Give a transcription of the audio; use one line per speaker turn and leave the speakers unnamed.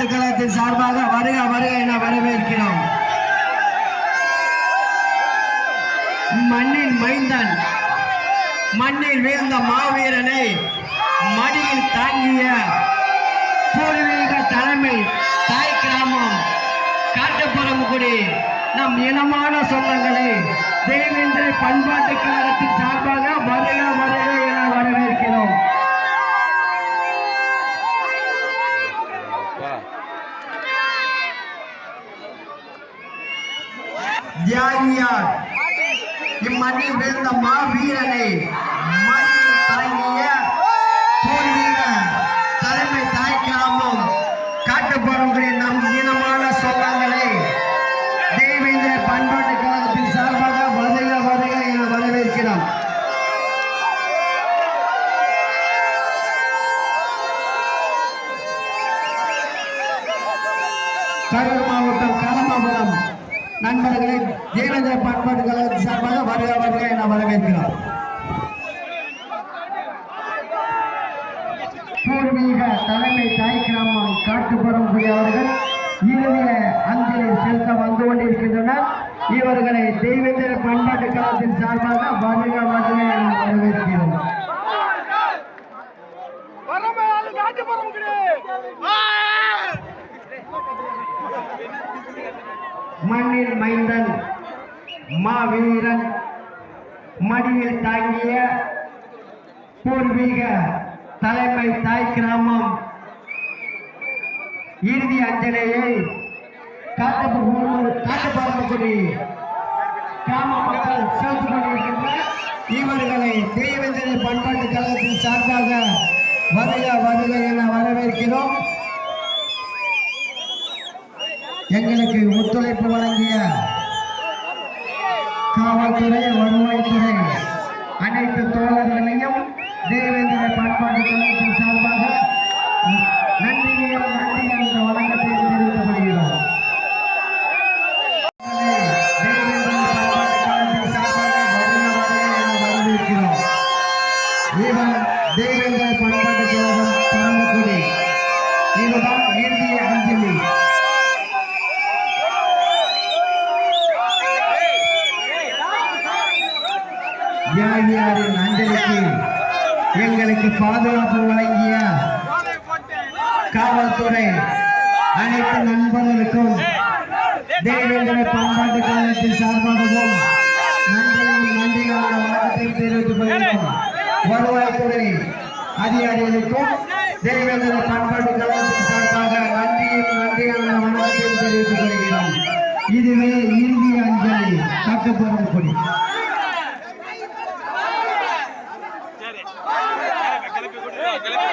பண்பாட்டு கழகத்தின் சார்பாக வருக வருக என வரவேற்கிறோம். மண்ணின் மைந்தன் மண்ணில் வீழ்ந்த மாவீரனை மடியில் தாங்கிய பூர்வீக தலைமை தாய் கிராமம் காட்டுப்புறமுக்குடி நம் இனமான சொந்தங்களை தேவேந்திர பண்பாட்டு கழகத்தின் சார்பாக தியாகியார் இம்மண்ணில் விழுந்த மாவீரனை மண்ணில் தாங்கிய பூர்வீக தலைமை தாய் கிராமம் காட்டுப்புறங்குடி நம் இனமான கரூர் மாவட்டம் கலமாபுரம் நண்பர்களை தேவேந்திர பண்பாட்டு கழகத்தின் சார்பாக வருக வருக என வரவேற்கிறோம். பூர்வீக தலைமை தாய் கிராமம் காட்டுப்புறம் கூடியவர்கள் இறுதிய அஞ்சலி செலுத்த வந்து கொண்டிருக்கின்றனர். இவர்களை தெய்வேந்திர பண்பாட்டு கழகத்தின் சார்பாக வருக வருக என வரவேற்கிறோம். மண்ணில் மைந்தன் மாவீரன் மடியில் தாங்கிய பூர்வீக தலைமை தாய் கிராமம். இறுதி அஞ்சலியை காட்டப்படக்கூடிய கிராம மக்கள் செலுத்திக் கொண்டிருக்கின்ற இவர்களை தேவேந்திர பண்பாட்டு கழகத்தின் சார்பாக வருக வருக என வரவேற்கிறோம். எங்களுக்கு ஒத்துழைப்பு வழங்கிய காவல்துறை வருவாய்த்துறை அனைத்து தோழர்களையும் தேவேந்திர பண்பாட்டு கழகத்தின் சார்பாக தியாகியாரின் அஞ்சலிக்கு எங்களுக்கு பாதுகாப்பு வழங்கிய காவல்துறை அனைத்து நண்பர்களுக்கும் தேவேந்திர பண்பாட்டு கழகத்தின் சார்பாகவும் நன்றியும் நன்றியான வணக்கத்தை தெரிவித்துக் கொள்கிறோம். வருவாய்த்துறை அதிகாரிகளுக்கும் தேவேந்திர பண்பாட்டு கழகத்தின் சார்பாக நன்றியும் நன்றியான வணக்கத்தை தெரிவித்துக் கொள்கிறோம். இதுவே இந்திய அஞ்சலி கட்டுப்படும் கொடி கிளப்பி